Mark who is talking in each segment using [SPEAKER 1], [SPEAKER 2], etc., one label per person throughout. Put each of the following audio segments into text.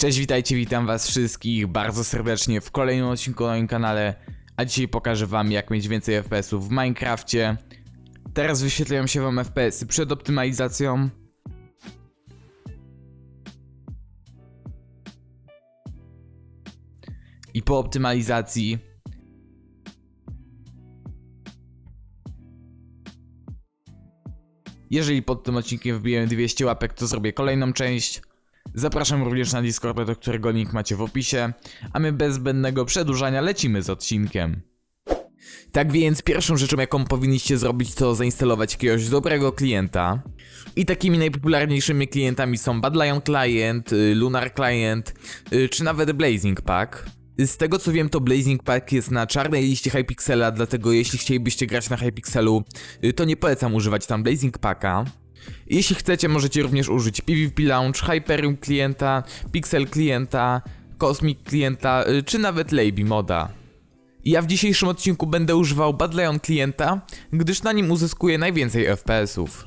[SPEAKER 1] Cześć, witajcie, witam was wszystkich bardzo serdecznie w kolejnym odcinku na moim kanale, a dzisiaj pokażę wam jak mieć więcej FPS-ów w Minecrafcie. Teraz wyświetlają się wam FPS-y przed optymalizacją. I po optymalizacji. Jeżeli pod tym odcinkiem wbijemy 200 łapek, to zrobię kolejną część. Zapraszam również na Discorda, do którego link macie w opisie, a my bez zbędnego przedłużania lecimy z odcinkiem. Tak więc pierwszą rzeczą jaką powinniście zrobić to zainstalować jakiegoś dobrego klienta. I takimi najpopularniejszymi klientami są Bad Lion Client, y, Lunar Client, y, czy nawet Blazing Pack. Z tego co wiem to Blazing Pack jest na czarnej liście Hypixela, dlatego jeśli chcielibyście grać na Hypixelu, y, to nie polecam używać tam Blazing Packa. Jeśli chcecie, możecie również użyć PvP Launch, Hyperium klienta, Pixel klienta, Cosmic klienta, y, czy nawet Laby moda. Ja w dzisiejszym odcinku będę używał Bad Lion klienta, gdyż na nim uzyskuję najwięcej FPS-ów.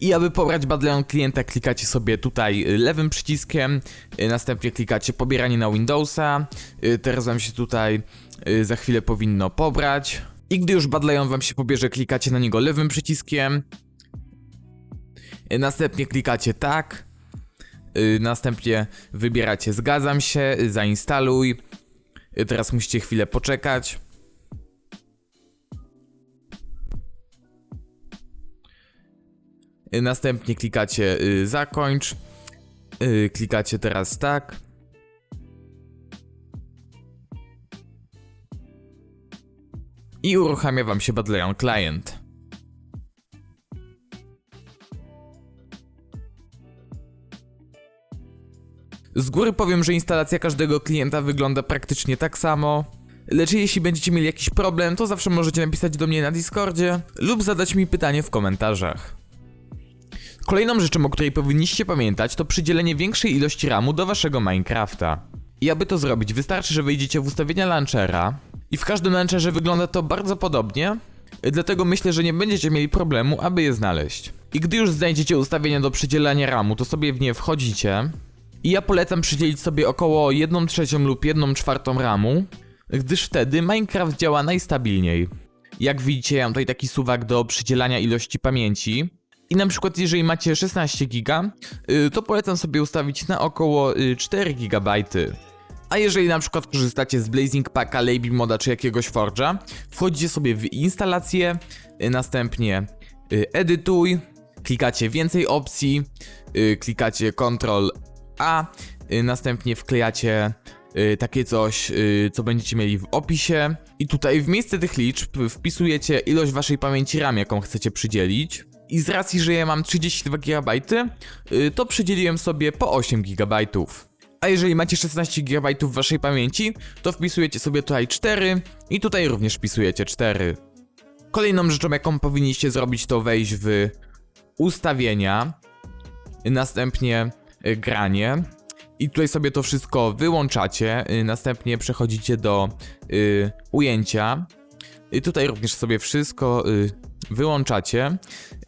[SPEAKER 1] I aby pobrać Bad Lion klienta klikacie sobie tutaj y, lewym przyciskiem, y, następnie klikacie pobieranie na Windowsa, teraz wam się tutaj za chwilę powinno pobrać. I gdy już Bad Lion wam się pobierze, klikacie na niego lewym przyciskiem, Następnie klikacie tak. Y, Następnie wybieracie zgadzam się, y, zainstaluj. Y, Teraz musicie chwilę poczekać. Y, Następnie klikacie y, zakończ. Y, Klikacie teraz tak. I uruchamia wam się Badleon Client. Z góry powiem, że instalacja każdego klienta wygląda praktycznie tak samo. Lecz jeśli będziecie mieli jakiś problem, to zawsze możecie napisać do mnie na Discordzie lub zadać mi pytanie w komentarzach. Kolejną rzeczą, o której powinniście pamiętać, to przydzielenie większej ilości RAMu do waszego Minecrafta. I aby to zrobić, wystarczy, że wejdziecie w ustawienia launchera i w każdym launcherze wygląda to bardzo podobnie, dlatego myślę, że nie będziecie mieli problemu, aby je znaleźć. I gdy już znajdziecie ustawienia do przydzielania RAMu, to sobie w nie wchodzicie i ja polecam przydzielić sobie około 1 trzecią lub 1 czwartą RAMu, gdyż wtedy Minecraft działa najstabilniej. Jak widzicie, ja mam tutaj taki suwak do przydzielania ilości pamięci. I na przykład jeżeli macie 16 giga, y, to polecam sobie ustawić na około y, 4 GB. A jeżeli na przykład korzystacie z Blazing Packa, Laby Moda czy jakiegoś Forge'a, wchodzicie sobie w instalację, y, następnie y, edytuj, klikacie więcej opcji, y, klikacie Ctrl A, y, następnie wklejacie y, takie coś, y, co będziecie mieli w opisie. I tutaj w miejsce tych liczb wpisujecie ilość waszej pamięci RAM, jaką chcecie przydzielić. I z racji, że ja mam 32 GB, to przydzieliłem sobie po 8 GB. A jeżeli macie 16 GB waszej pamięci, to wpisujecie sobie tutaj 4 i tutaj również wpisujecie 4. Kolejną rzeczą, jaką powinniście zrobić, to wejść w ustawienia, następnie granie. I tutaj sobie to wszystko wyłączacie, y, następnie przechodzicie do y, ujęcia. I tutaj również sobie wszystko y, wyłączacie.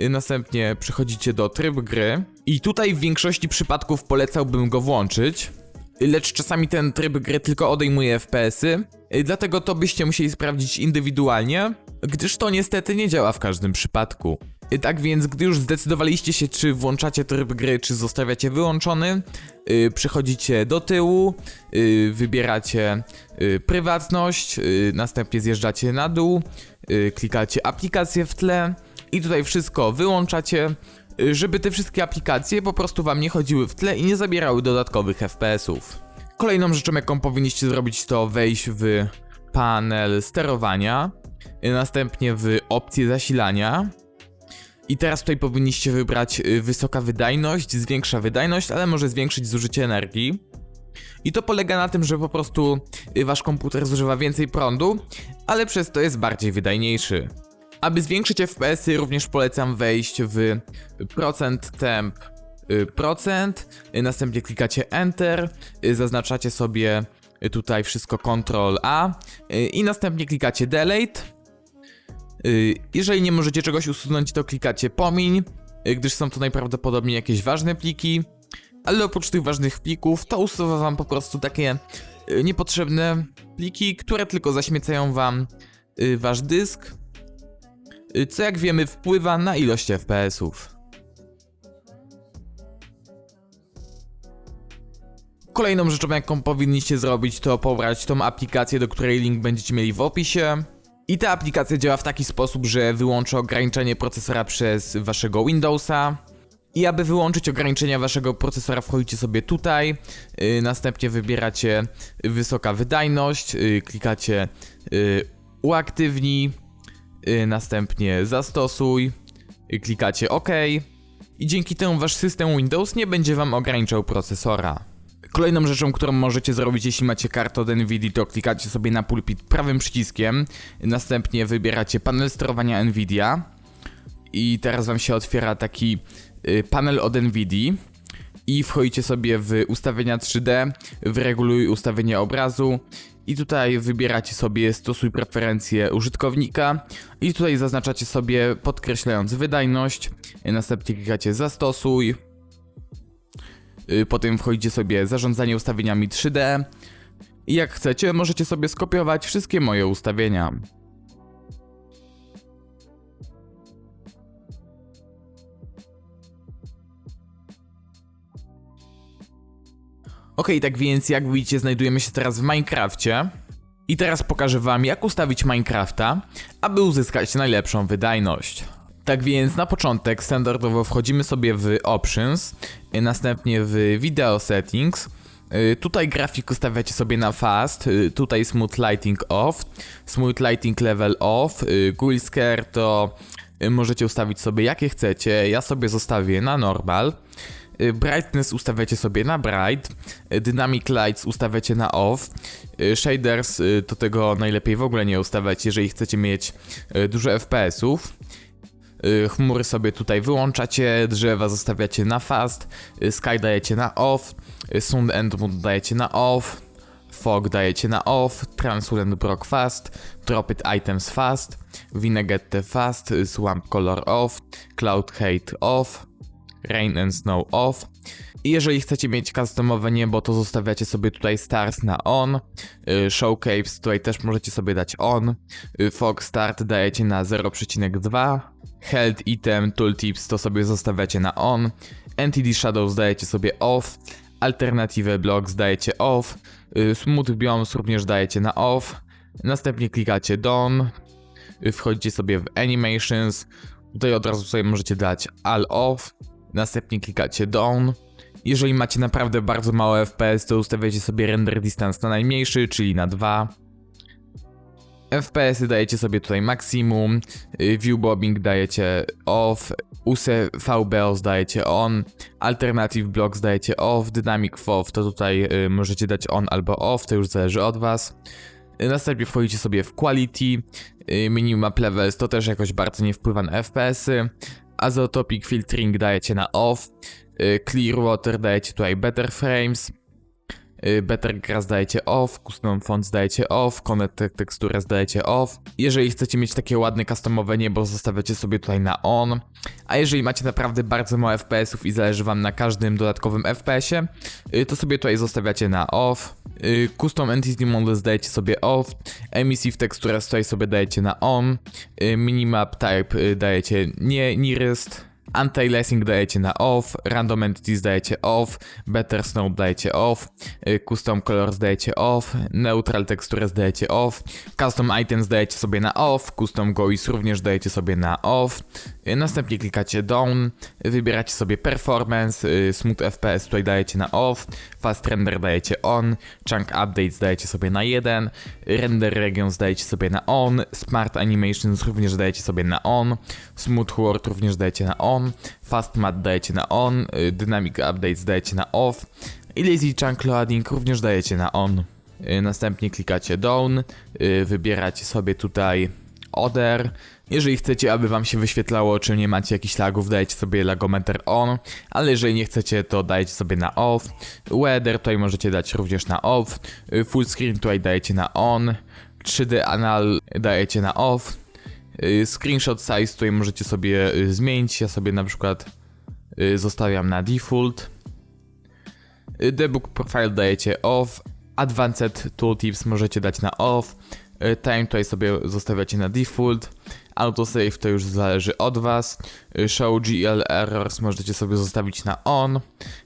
[SPEAKER 1] Y, następnie przechodzicie do tryb gry. I tutaj w większości przypadków polecałbym go włączyć. Y, Lecz czasami ten tryb gry tylko odejmuje FPS-y, y, dlatego to byście musieli sprawdzić indywidualnie, gdyż to niestety nie działa w każdym przypadku. Y, Tak więc, gdy już zdecydowaliście się, czy włączacie tryb gry, czy zostawiacie wyłączony, yy, przechodzicie do tyłu, yy, wybieracie yy, prywatność, yy, następnie zjeżdżacie na dół, yy, klikacie aplikacje w tle i tutaj wszystko wyłączacie, yy, żeby te wszystkie aplikacje po prostu wam nie chodziły w tle i nie zabierały dodatkowych FPS-ów. Kolejną rzeczą, jaką powinniście zrobić, to wejść w panel sterowania, yy, następnie w opcję zasilania, i teraz tutaj powinniście wybrać y, wysoka wydajność, zwiększa wydajność, ale może zwiększyć zużycie energii. I to polega na tym, że po prostu y, wasz komputer zużywa więcej prądu, ale przez to jest bardziej wydajniejszy. Aby zwiększyć FPS-y również polecam wejść w procent temp y, procent, następnie klikacie Enter, zaznaczacie sobie tutaj wszystko Ctrl A i następnie klikacie Delete. Y, Jeżeli nie możecie czegoś usunąć, to klikacie pomiń, y, gdyż są to najprawdopodobniej jakieś ważne pliki. ale oprócz tych ważnych plików, to usuwa wam po prostu takie y, niepotrzebne pliki, które tylko zaśmiecają wam wasz dysk, co jak wiemy wpływa na ilość FPS-ów. Kolejną rzeczą, jaką powinniście zrobić, to pobrać tą aplikację, do której link będziecie mieli w opisie. I ta aplikacja działa w taki sposób, że wyłącza ograniczenie procesora przez waszego Windowsa. I aby wyłączyć ograniczenia waszego procesora, wchodzicie sobie tutaj, yy, następnie wybieracie wysoka wydajność, yy, klikacie yy, uaktywnij, yy, następnie zastosuj, yy, klikacie OK. I dzięki temu wasz system Windows nie będzie wam ograniczał procesora. Kolejną rzeczą, którą możecie zrobić, jeśli macie kartę od NVIDIA, to klikacie sobie na pulpit prawym przyciskiem, następnie wybieracie panel sterowania NVIDIA. I teraz wam się otwiera taki y, panel od NVIDIA. I wchodzicie sobie w ustawienia 3D, wyreguluj ustawienie obrazu. I tutaj wybieracie sobie stosuj preferencje użytkownika. I tutaj zaznaczacie sobie podkreślając wydajność, następnie klikacie zastosuj, Potem wchodzicie sobie zarządzanie ustawieniami 3D. I jak chcecie, możecie sobie skopiować wszystkie moje ustawienia. Ok, tak więc jak widzicie, znajdujemy się teraz w Minecrafcie. I teraz pokażę wam, jak ustawić Minecrafta, aby uzyskać najlepszą wydajność. Tak więc na początek standardowo wchodzimy sobie w Options, y, następnie w Video Settings. Y, Tutaj grafik ustawiacie sobie na Fast, y, tutaj Smooth Lighting Off, Smooth Lighting Level Off, Cool Scare to możecie ustawić sobie jakie chcecie, ja sobie zostawię na Normal. Brightness ustawiacie sobie na Bright, Dynamic Lights ustawiacie na Off, Shaders to tego najlepiej w ogóle nie ustawiać, jeżeli chcecie mieć dużo FPS-ów. Y, Chmury sobie tutaj wyłączacie, drzewa zostawiacie na fast, y, sky dajecie na off, y, sound and mood dajecie na off, fog dajecie na off, translucent block fast, drop it items fast, vinaigrette fast, swamp color off, cloud hate off, rain and snow off. I jeżeli chcecie mieć customowe niebo, to zostawiacie sobie tutaj stars na on, show caves tutaj też możecie sobie dać on, fog start dajecie na 0,2, health item tooltips to sobie zostawiacie na on, entity shadows dajecie sobie off, alternative blocks dajecie off, y, smooth biomes również dajecie na off, następnie klikacie done, y, wchodzicie sobie w animations, tutaj od razu sobie możecie dać all off, następnie klikacie down. Jeżeli macie naprawdę bardzo małe FPS, to ustawiacie sobie render distance na najmniejszy, czyli na 2. FPS-y dajecie sobie tutaj maksimum, y, view bobbing dajecie off, USE VBOS dajecie on, alternative blocks dajecie off, dynamic FOV to tutaj y, możecie dać on albo off, to już zależy od was. Y, Następnie wchodzicie sobie w quality, minimap levels to też jakoś bardzo nie wpływa na FPS-y, azotopic filtering dajecie na off, clear water dajecie tutaj better frames, better grass dajecie off, custom fonts dajecie off, connect textures dajecie off. Jeżeli chcecie mieć takie ładne customowe niebo, zostawiacie sobie tutaj na on. A jeżeli macie naprawdę bardzo mało FPS-ów i zależy wam na każdym dodatkowym FPS-ie, y, to sobie tutaj zostawiacie na off. Y, Custom Entity Models dajecie sobie off, Emissive Textures tutaj sobie dajecie na on, y, Minimap Type y, dajecie nie nearest, Anti-Lessing dajecie na off, Random Entities dajecie off, Better Snow dajecie off, y, Custom Colors dajecie off, Neutral Textures dajecie off, Custom Items dajecie sobie na off, Custom GUIs również dajecie sobie na off, y, następnie klikacie down, wybieracie sobie Performance, y, Smooth FPS tutaj dajecie na off, Fast Render dajecie on, Chunk Updates dajecie sobie na 1, Render Regions dajecie sobie na on, Smart Animations również dajecie sobie na on, Smooth World również dajecie na on, Fast Mat dajecie na on, y, Dynamic Updates dajecie na off i Lazy Chunk Loading również dajecie na on. Y, Następnie klikacie down, y, wybieracie sobie tutaj Other. Jeżeli chcecie, aby wam się wyświetlało, czy nie macie jakichś lagów, dajcie sobie lagometer on, ale jeżeli nie chcecie, to dajcie sobie na off. Weather tutaj możecie dać również na off. Full screen tutaj dajecie na on. 3D anal dajecie na off. Y, Screenshot size tutaj możecie sobie y, zmienić. Ja sobie na przykład y, zostawiam na default. Debug Profile dajecie off, Advanced Tooltips możecie dać na off, Time tutaj sobie zostawiacie na default, Autosave to już zależy od Was, Show GL Errors możecie sobie zostawić na on,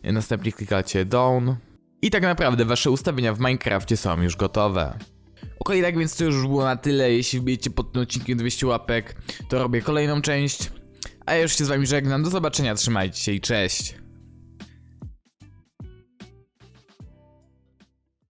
[SPEAKER 1] następnie klikacie down i tak naprawdę Wasze ustawienia w Minecrafcie są już gotowe. Okej, tak więc to już było na tyle. Jeśli wbijecie pod tym odcinkiem 200 łapek, to robię kolejną część. A ja już się z wami żegnam. Do zobaczenia, trzymajcie się i cześć.